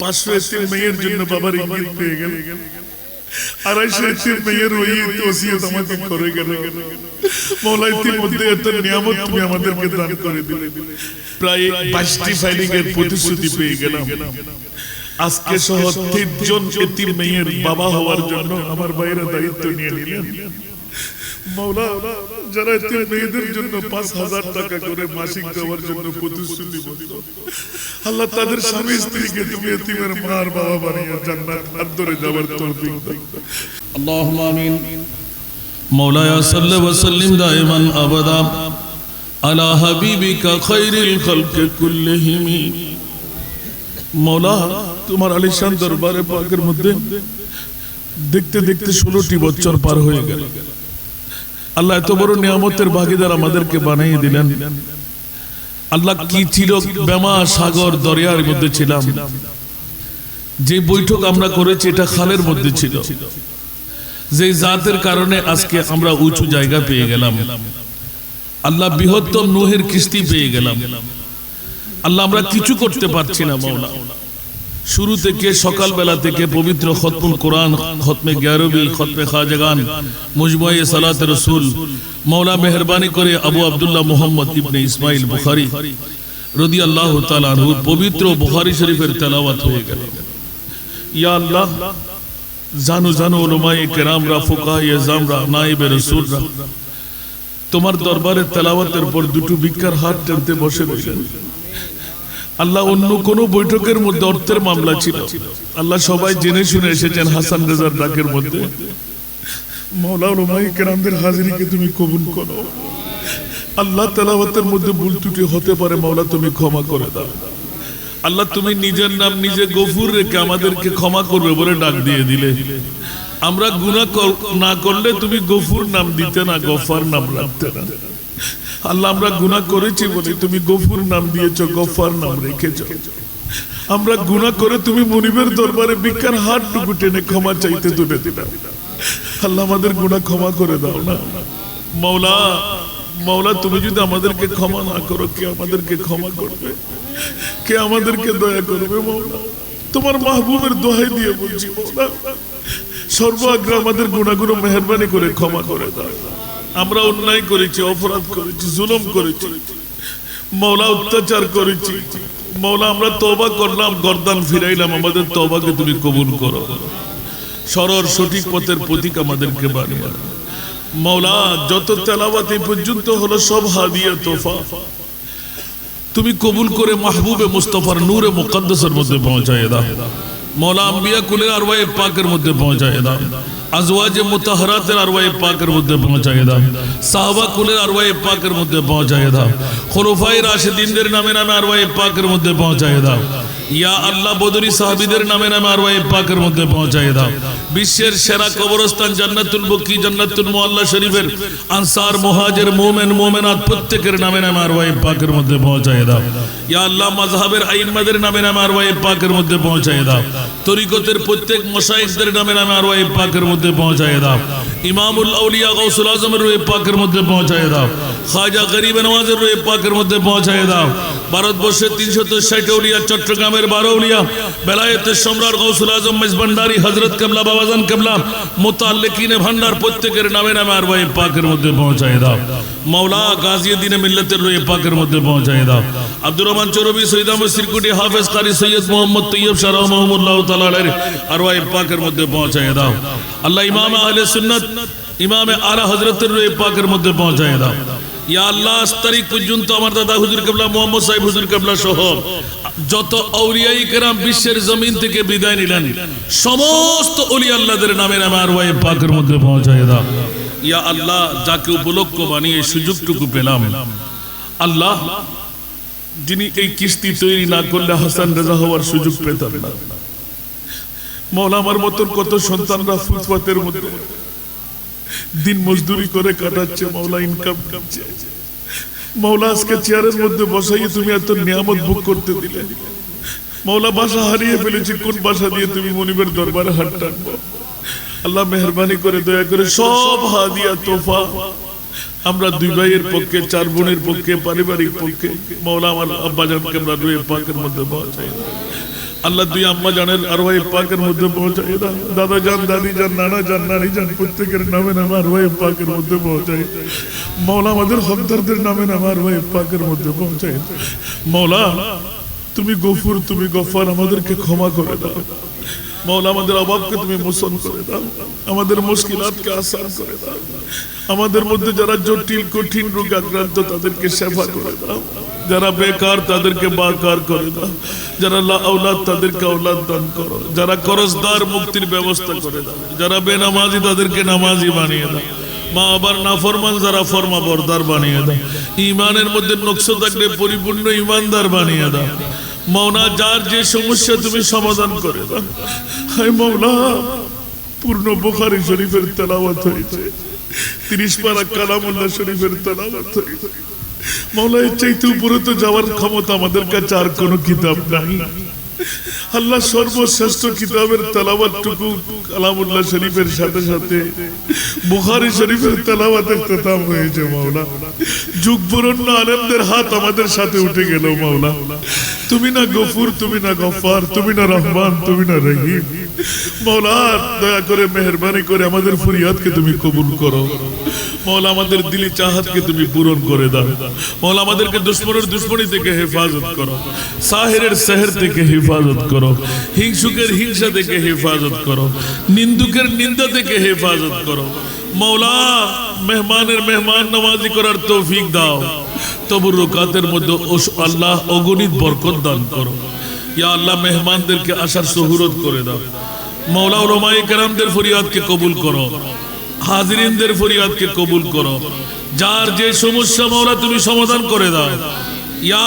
পাঁচশো এতিম মৌলা করে দিলে। প্রায় বাইশটি ফাইলিং এর প্রতিশ্রুতি পেয়ে গেলাম। আজকে সহ তিনজন মেয়ের বাবা হওয়ার জন্য আমার বাইরে দায়িত্ব নিয়ে নিলেন। মৌলা যারা এতিম মেয়েদের জন্য পাঁচ হাজার টাকা করে মাসিক দেওয়ার জন্য প্রতিশ্রুতি আল্লাহ তাদের স্বামী স্ত্রীকে তুমি এতিমের মার বাবা বানিয়ে জান্নাত হাত ধরে যাওয়ার তৌফিক দাও اللهم امين مولاي صل وسلم دائما ابدا على حبيبك خير الخلق كلهم মৌলা তোমার আলিশান দরবারে পাকের মধ্যে দেখতে দেখতে ষোলোটি বছর পার হয়ে গেল আল্লাহ এত বড় নিয়ামতের ভাগিদার আমাদেরকে বানিয়ে দিলেন। আল্লাহ কি ছিল বেমা সাগর দরিয়ার মধ্যে ছিলাম। যে বৈঠক আমরা করেছি এটা খালের মধ্যে ছিল। যে জাতের কারণে আজকে আমরা উঁচু জায়গা পেয়ে গেলাম। আল্লাহ বৃহত্তম নুহের কিস্তি পেয়ে গেলাম। আল্লাহ আমরা কিছু করতে পারছি না মাওলা। শুরু থেকে সকালবেলা থেকে পবিত্র খতমুল কোরআন, খতমে গ্যারবি, খতমে খাজাগান, মুজময়ে সালাত রসুল, মৌলা মেহরবানি করে আবু আব্দুল্লাহ মোহাম্মদ ইবনে ইসমাইল বুখারি রদি আল্লাহ তালু পবিত্র বুখারি শরীফের তেলাওয়াত হয়ে গেল। ইয়া আল্লাহ, জানু জানু ওলমায়ে কেরামরা ফুকায়ে জামরা নাইবে রসুলরা, তোমার দরবারে তেলাওয়াতের পর দুটো ভিক্ষার হাত টেনতে বসে রইলেন। আল্লাহ অন্য কোন বৈঠকের মধ্যে অর্থের মামলা ছিল। আল্লাহ সবাই জেনে শুনে এসেছেন হাসান রেজার ডাকের মধ্যে। মৌলা হাজিরিকে তুমি কবুল করো। আল্লাহ তেলাওয়াতের মধ্যে ভুল ত্রুটি হতে পারে মাওলা তুমি ক্ষমা করে দাও। আল্লাহ তুমি নিজের নাম নিজে গফুর রেখে আমাদেরকে ক্ষমা করবে বলে ডাক দিয়ে দিলে। আমরা গুণা না করলে তুমি গফুর নাম দিতে না গফার নাম রাখতে না। আল্লাহ, আমরা গুনাহ করেছি বলে, তুমি গফুর নাম দিয়েছ, গফার নাম রেখেছ। আমরা গুনাহ করে তুমি মনিবের দরবারে ভিক্ষার হাত টুকু টেনে ক্ষমা চাইতে তুলে দিলাম। আল্লাহ, আমাদের গুনাহ ক্ষমা করে দাও না। মৌলা মৌলা তুমি যদি আমাদেরকে ক্ষমা না করো, কে আমাদেরকে ক্ষমা করবে? কে আমাদেরকে দয়া করবে মৌলা তোমার মাহবুবের দোহাই দিয়ে বলছি মৌলা সর্বাগ্রে আমাদের গুণাগুলো মেহরবানি করে ক্ষমা করে দাও। আমরা অন্যায় করেছি, অপরাধ করেছি, জুলুম করেছি। মৌলা অত্যাচার করেছি। মৌলা আমরা তবা করলাম, গর্দান ফিরাইলাম, আমাদের তবাকে তুমি কবুল করো। সরর সঠিক পথের প্রতীক আমাদেরকে বানিয়ে মৌলা যত তেলাওয়াত এই পর্যন্ত হলো, সব হাদিয়া, তোফা। তুমি কবুল করে মাহবুবে মুস্তফার নূরে মুকদ্দাসের মধ্যে পৌঁছায় দাও। মৌলা আম্বিয়া কুলের আরওয়ায়ে পাকের মধ্যে পৌঁছায় দাও। আজওয়াজে মুতাহরাতের আরওয়ায়ে পাকের মধ্যে পৌঁছায় দাও। সাহাবা কুলের আরওয়ায়ে পাকের মধ্যে পৌঁছায় দাও। খুলফায়ে রাশিদিনদের নামে নামে আরওয়ায়ে পাকের মধ্যে পৌঁছায় দাও। ইয়া আল্লাহ বদরি সাহাবীদের নামে নামে আরওয়ায়ে পাকের মধ্যে পৌঁছায় দাও। বিশ্বের সেরা কবরস্থান জান্নাতুল বকি জান্নাতুল মুআল্লা শরীফের আনসার মুহাজির মুমিন, মুমিনাত প্রত্যেকের নামে নামে আরওয়ায়ে পাকের মধ্যে পৌঁছায় দাও। ইয়া আল্লাহ, মাযহাবের আইম্মাদের নামে নামে আরওয়ায়ে পাকের মধ্যে পৌঁছায় দাও। তরিকতের প্রত্যেক মশাইখদের নামে নামে আরওয়ায়ে পাকের মধ্যে পৌঁছায় দাও। ইমামুল আউলিয়া গাউসুল আজমের রূহে পাকের মধ্যে পৌঁছায় দাও। খাজা গরিব নওয়াজের রূহে পাকের মধ্যে পৌঁছায় দাও। ভারতবর্ষের তিনশত ষাট উলিয়া চট্টগ্রামের বারো উলিয়া বেলায়েতের সম্রাট গৌসুল আজম মেজবান্ডারি হজরত কেবলা বাবাজান কেবলা মোতাল্লেকিনে ভান্ডার প্রত্যেকের নামে নামে আর ভাই পাকের মধ্যে পৌঁছায় দাও মৌলা গাজিউদ্দিনে মিল্লাতের রয়ে পাকের মধ্যে পৌঁছায় দাও আব্দুর রহমান চৌরবি সৈয়দ আহমদ সিরকুটি হাফেজ কারি সৈয়দ মোহাম্মদ তৈয়ব শাহ মোহাম্মদুল্লাহ তাআলা আর ভাই পাকের মধ্যে পৌঁছায় দাও আল্লাহ ইমাম আহলে সুন্নাত ইমামে আলা হজরতের রয়ে পাকের মধ্যে পৌঁছায় দাও ইয়া আল্লাহ তারিখ যাকে উপলক্ষ বানিয়ে সুযোগটুকু পেলাম, আল্লাহ, যিনি এই কিস্তি তৈরি না করলে হাসান রেজা হওয়ার সুযোগ পেতাম না। মৌলা আমার মতন কত সন্তানরা ফুটপাতের মধ্যে দিন মজদুরি করে কাটাচ্ছে, মাওলা ইনকাম করছে। মাওলা আজকে চেয়ারের মধ্যে বসাইয়ে তুমি এত নিয়ামত ভোগ করতে দিলে। মাওলা বাসা হারিয়ে ফেলেছি, কোন বাসা দিয়ে তুমি মনিবের দরবারে হাত টানবো? আল্লাহ মেহরবানি করে, দয়া করে সব হাদিয়া তোফা। আমরা দুই ভাইয়ের পক্ষে, চার বোনের পক্ষে, পারিবারিক পক্ষে মৌলা আমার আব্বা জানকে আমরা রুয়ে পাকের মধ্যে দাও। আল্লাহ দুই আম্মা জানের আর ভাই পাকের মধ্যে পৌঁছাই দাদা যান, দাদি যান, নানা যান, নানি যান, প্রত্যেকের নামে নামে আর ভাই পাকের মধ্যে পৌঁছাই। মৌলা আমাদের হকদারদের নামে নামে আর ভাই পাকের মধ্যে পৌঁছাই। মৌলা তুমি গফুর, তুমি গফার, আমাদেরকে ক্ষমা করে দাও। মৌলা আমাদের অভাবকে তুমি মোচন করে দাও। আমাদের মুশকিলাতকে আসান করে দাও। আমাদের মধ্যে যারা জটিল, কঠিন রোগ আক্রান্ত, তাদেরকে সেবা করে দাও। যারা বেকার তাদেরকে বাকার করে দাও। যারা আওলাদ তাদেরকে আওলাদ দান করো। যারা করজদার মুক্তির ব্যবস্থা করে দাও। যারা বেনামাজি তাদেরকে নামাজি বানিয়ে দাও। মা আবার নাফরমান যারা ফরমা বরদার বানিয়ে দাও। ইমানের মধ্যে নকশ থাকলে পরিপূর্ণ ইমানদার বানিয়ে দাও। মৌনা যার যে সমস্যা তুমি সমাধান করে দাও। হায় মৌলা পূর্ণ বুখারি শরীফের তেলাওয়াত হয়েছে। তিরিশ পারা কালামুল্লাহ শরীফের তেলাওয়াত হয়েছে। মৌলা এর চাইতে উপরে তো যাওয়ার ক্ষমতা আমাদের কাছে আর কোনো কিতাব নাই। আল্লাহ সর্বশ্রেষ্ঠ কিতাবের তেলাওয়াতটুকু কালামুল্লাহ শরীফের সাথে সাথে বুখারি শরীফের তেলাওয়াতের তেতাম হয়েছে মাওলা যুগ পুরন্য আলেমদের হাত আমাদের সাথে উঠে গেল মাওলা তুমি না গফুর, তুমি না গফার, তুমি না রহমান, তুমি না রহিম। মৌলা দয়া করে, মেহরবানি করে আমাদের ফরিয়াদকে তুমি কবুল করো। মৌলা আমাদের দিলি চাহাতকে তুমি পূরণ করে দাও। মৌলা আমাদেরকে দুশ্মনের দুশ্মনী থেকে হেফাজত করো। সাহেরের সেহের থেকে হেফাজত করো। হিংসুকের হিংসা থেকে হেফাজত করো। নিন্দুকের নিন্দা থেকে হেফাজত করো। মৌলা, মেহমানের মেহমান নওয়াজি করার তৌফিক দাও। তবু রোকাতের মধ্যে আল্লাহ অগণিত বরকত দান করো। ইয়া আল্লাহ, মেহমানদেরকে আসার সহুরত করে দাও। মৌলা ওলামাই কেরামদের ফরিয়াদকে কবুল করো। হাজিরিনদের ফরিয়াদকে কবুল করো। যার যে সমস্যা মৌলা তুমি সমাধান করে দাও।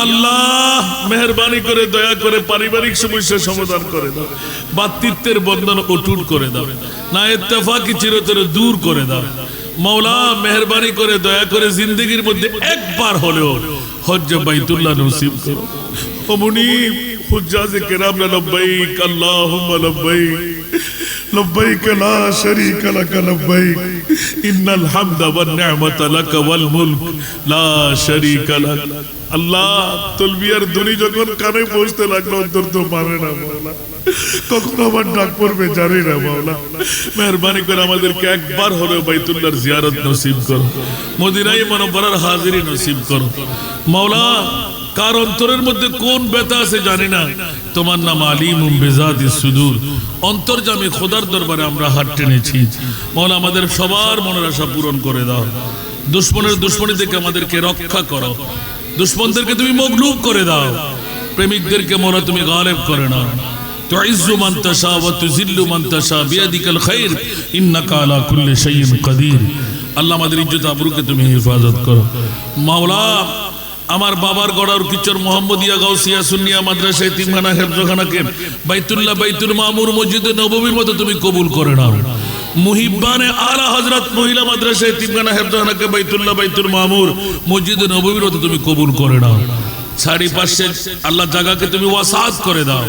আল্লাহ, মেহরবানি করে, দয়া করে পারিবারিক সমস্যা সমাধান করে দাও। বাতৃত্বের বন্ধন অটুট করে দাও। না ইত্তেফাকি চিরতরে দূর করে দাও। মৌলা মেহরবানি করে, দয়া করে জিন্দগির মধ্যে একবার হলেও হজ্জ বাইতুল্লাহ নসিব করো। ও হুজ্জাজে কেরামরা লব্বাইক, আল্লাহুম্মা লব্বাইক। لبيك لا شريك لك لبيك إن الحمد والنعمة لك والملك لا شريك لك আল্লাহ তলবিয়ার ধ্বনি যখন কানে পৌঁছতে লাগলো অন্তর তো মানে না মাওলা কখন আমার ডাক পড়বে জানি না মাওলা মেহরবানি করে আমাদেরকে একবার হলেও বাইতুল্লাহর জিয়ারত নসিব করো মদিনাই মনোবরার হাজিরি নসিব করো মাওলা কার অন্তরের মধ্যে কোন ব্যথা আছে জানি না তোমার নাম আলিম বেজাদ সুদূর অন্তর্জামী খোদার দরবারে আমরা হাত টেনেছি মৌলা আমাদের সবার মনের আশা পূরণ করে দাও দুশ্মনের দুশ্মনী থেকে আমাদেরকে রক্ষা করো দুশ্মনদেরকে তুমি মগলুব করে দাও প্রেমিকদেরকে মোরা তুমি গালেব করে নাও تعز من تشاء وتذل من تشاء بيدك الخير انك على كل شيء قدير আল্লাহ আমাদের ইজ্জত আবরুকে তুমি হেফাজত করো মাওলা আমার বাবার গড়ার কিচর মোহাম্মদিয়া গাউসিয়া সুনিয়া মাদ্রাসা তিনখানা হেফজখানাকে বাইতুল্লাহ বাইতুল মামুর মসজিদে নববীর মতো তুমি কবুল করে নাও। মুহিব্বানে আলা হযরত মহিলা মাদ্রাসায় তিনখানা হেফজখানাকে বাইতুল্লাহ বাইতুল মামুর মসজিদে নববীর মতো তুমি কবুল করে নাও। পাঁচশে আল্লাহ জায়গাকে তুমি ওয়াসাত করে দাও।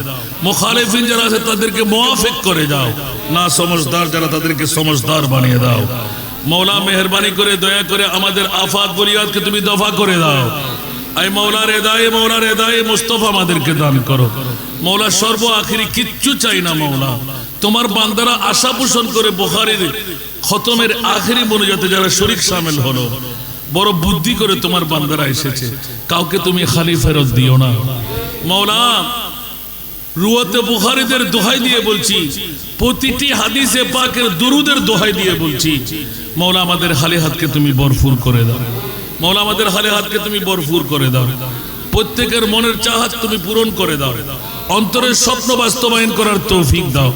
মুখালিফিন যারা আছে তাদেরকে মুআফিক করে দাও। না সমঝদার যারা তাদেরকে সমঝদার বানিয়ে দাও। মৌলা মেহরবানি করে, দয়া করে আমাদের আফাত বলিয়াদকে তুমি দফা করে দাও। আই মৌলার এদায়ে মৌলার এদায়ে আমাদেরকে দান করো। মৌলা সর্ব আখিরি কিচ্ছু চাই না মৌলা তোমার বান্দারা আশা পোষণ করে বোখারির খতমের যারা সামিল হলো, বড় বুদ্ধি করে তোমার বান্দারা এসেছে। কাউকে তুমি খালি ফেরত দিও না। মৌলা রুয়াতে বুখারীদের দোহাই দিয়ে বলছি, প্রতিটি হাদিসে পাকের দুরুদের দোহাই দিয়ে বলছি মৌলা আমাদের হালে হাতকে তুমি বরফুর করে দাও। মৌলা আমাদের হালে হাতকে তুমি বরফুর করে দাও। প্রত্যেকের মনের চাহাত তুমি পূরণ করে দাও। অন্তরের স্বপ্ন বাস্তবায়ন করার তৌফিক দাও।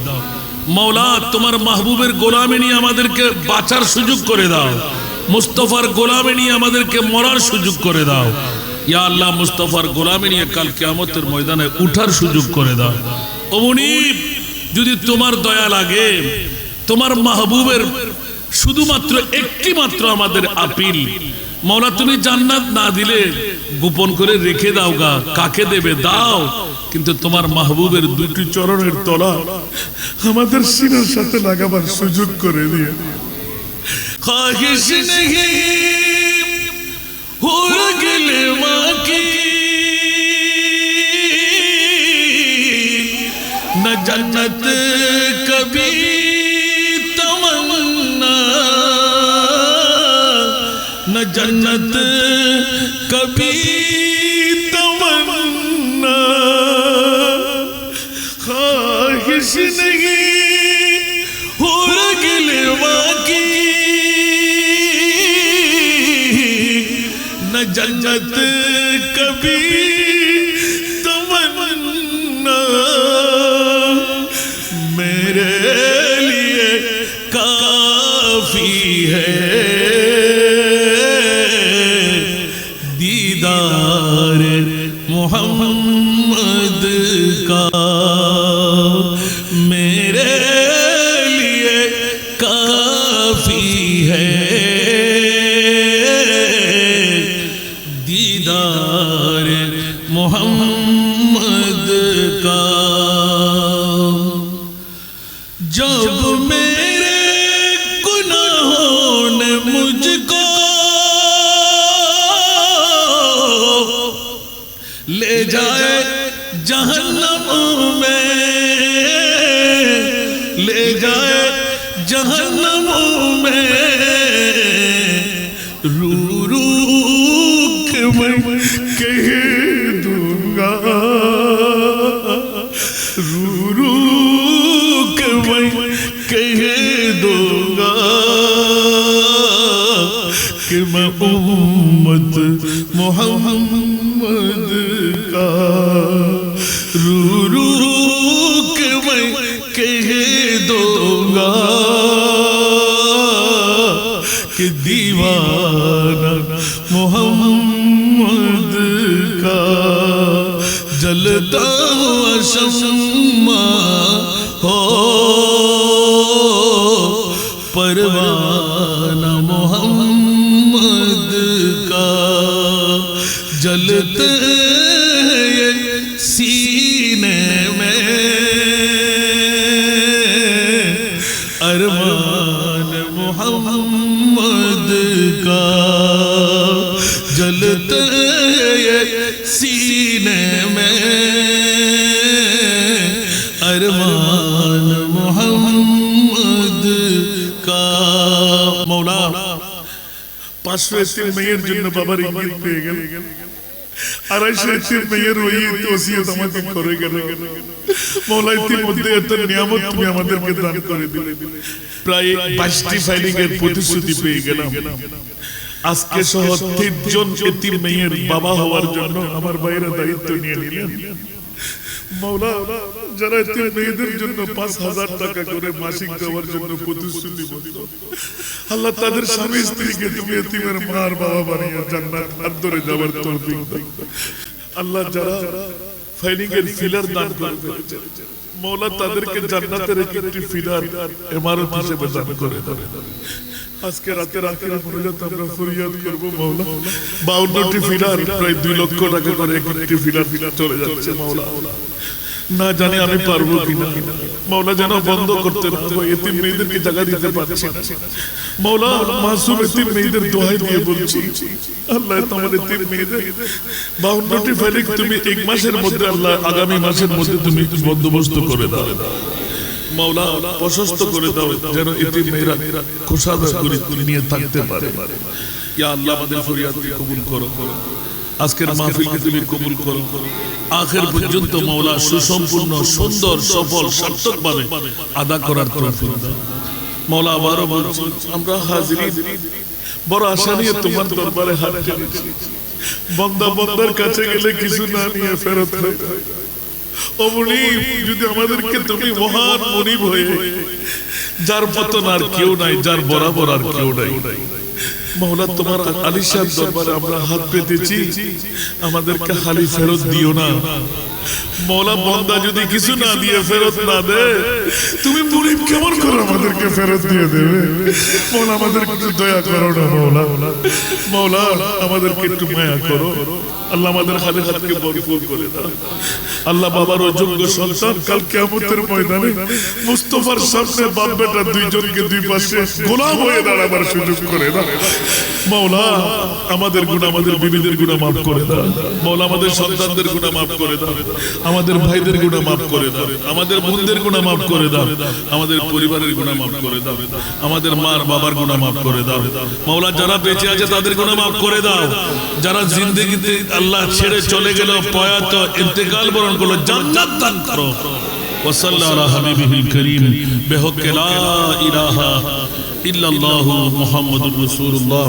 মৌলা, তোমার মাহবুবের গোলামে নিয়ে আমাদেরকে বাঁচার সুযোগ করে দাও। মুস্তফার গোলামে নিয়ে আমাদেরকে মরার সুযোগ করে দাও। ইয়া আল্লাহ, মুস্তফার গোলামে নিয়ে কাল কিয়ামতের ময়দানে উঠার সুযোগ করে দাও। অমনি যদি তোমার দয়া লাগে, তোমার মাহবুবের শুধুমাত্র একটি মাত্র আমাদের আপিল। মৌলা তুমি জান্নাত না দিলে গোপন করে রেখে দাও গা, কাকে দেবে? দাও। কিন্তু তোমার মাহবুবের দুটি চরণের তলা আমাদের সিনার সাথে লাগাবার সুযোগ করে দিয়ে খাহিশ গেলে মাকে না জান্নাত কবি جنت کبھی تمنا خواہش نہیں ہو رگل باقی نہ جنت کبھی Yeah. میرے گناہوں نے مجھ کو لے جائے جہنم میں لے جائے جہنم میں۔ Oh. अरमान मोहम्मद का मौला পাঁচশো এতিম মেয়ের জন্য বাবার ইঙ্গিত পেয়ে গেল আড়াইশো এতিম মেয়ের ওই ওসিয়ত আমাকে করে গেল মৌলা ইতিমধ্যে এত নিয়ামত তুমি আমাদেরকে দান করে দিলে প্রায় বাইশটি ফাইলিং এর প্রতিশ্রুতি পেয়ে গেলাম আজকে সহ তিনজন এতিম মেয়ের বাবা হওয়ার জন্য আমার বাইরে দায়িত্ব নিয়ে নিলেন মৌলা যারা এতিম মেয়েদের জন্য পাঁচ হাজার টাকা করে মাসিক দেওয়ার জন্য প্রতিশ্রুতিবদ্ধ আল্লাহ তাদের স্বামী স্ত্রীকে তুমি এতিমের মার বাবা বানিয়ে জান্নাত হাত ধরে যাওয়ার দাও। আল্লাহ যারা ফাইলিং এর ফিলার দান করে ফেলেছে মৌলা তাদেরকে জান্নাতের একটি ফিলার ইমারত হিসেবে দান করে দাও আজকে রাতে আমরা ফরিয়াদ করব ফিলার, প্রায় লক্ষ টাকা করে একটি ফিলার চলে যাচ্ছে না জানি আমি পারব কিনা। বন্ধ করতে হয় এতিম মেয়েদেরকে জায়গা দিতে পারছি না। মাসুম এতিম মেয়েদের দিয়ে বলছি, আল্লাহ তোমার এতিম মেয়েদের তুমি এক মাসের মধ্যে, আল্লাহ আগামী মাসের মধ্যে তুমি বন্দোবস্ত করে দাও। প্রশস্ত করে দাও, যেন মেয়েরা নিয়ে থাকতে পারে। ইয়া আল্লাহ আমাদের ফরিয়াদকে কবুল করো। আজকের মাহফিলকে তুমি কবুল করো। আখের পর্যন্ত সুসম্পূর্ণ, সুন্দর, সফল, সার্থকভাবে আদা করার তৌফিক দাও। আবারও বলছি, আমরা হাজিরি। বড় আশা নিয়ে তোমার দরবারে হাত বন্দা বন্দার কাছে গেলে কিছু না নিয়ে ফেরত হয় ও মুনিব, যদি আমাদেরকে তুমি মহান মনিব হয়ে যার পতন আর কেউ নাই যার বরাবর আর কেউ নাই। তোমার আমরা হাত পেতেছি আমাদেরকে খালি ফেরত দিও না। মৌলা বন্দা যদি কিছু না দিয়ে ফেরত না দে, তুমি মুরিদ কেমন করে আমাদেরকে ফেরত দিয়ে দেবে? মৌলা আমাদের একটু দয়া করো না, মৌলা। মৌলা, আমাদেরকে একটু মায়া করো। আল্লাহ আমাদের হাতে হাতকে ভরপুর করে দাও। আল্লাহ বাবার অযোগ্য সন্তান কাল কেমতের ময়দানে মুস্তফার সামনে বাপ বেটা দুইজনকে দুই পাশে গোলাম হয়ে দাঁড়াবার সুযোগ করে দাও। মৌলা, আমাদের গুণ আমাদের বিবিদের গুণা মাফ করে দাও। মৌলা, আমাদের সন্তানদের গুণা মাফ করে দাও। আমাদের ভাইদের গুণা মাফ করে দাও আমাদের বোনদের গুণা মাফ করে দাও আমাদের পরিবারের গুণা মাফ করে দাও আমাদের মার বাবার গুণা মাফ করে দাও মৌলা যারা বেঁচে আছে তাদের গুণা মাফ করে দাও যারা জিন্দগিতে আল্লাহ ছেড়ে চলে গেল পয়াত ইন্তেকাল বরণ করলো জান্নাত দান করো وصلى على حبيبه الكريم بحق لا إله إلا الله محمد رسول الله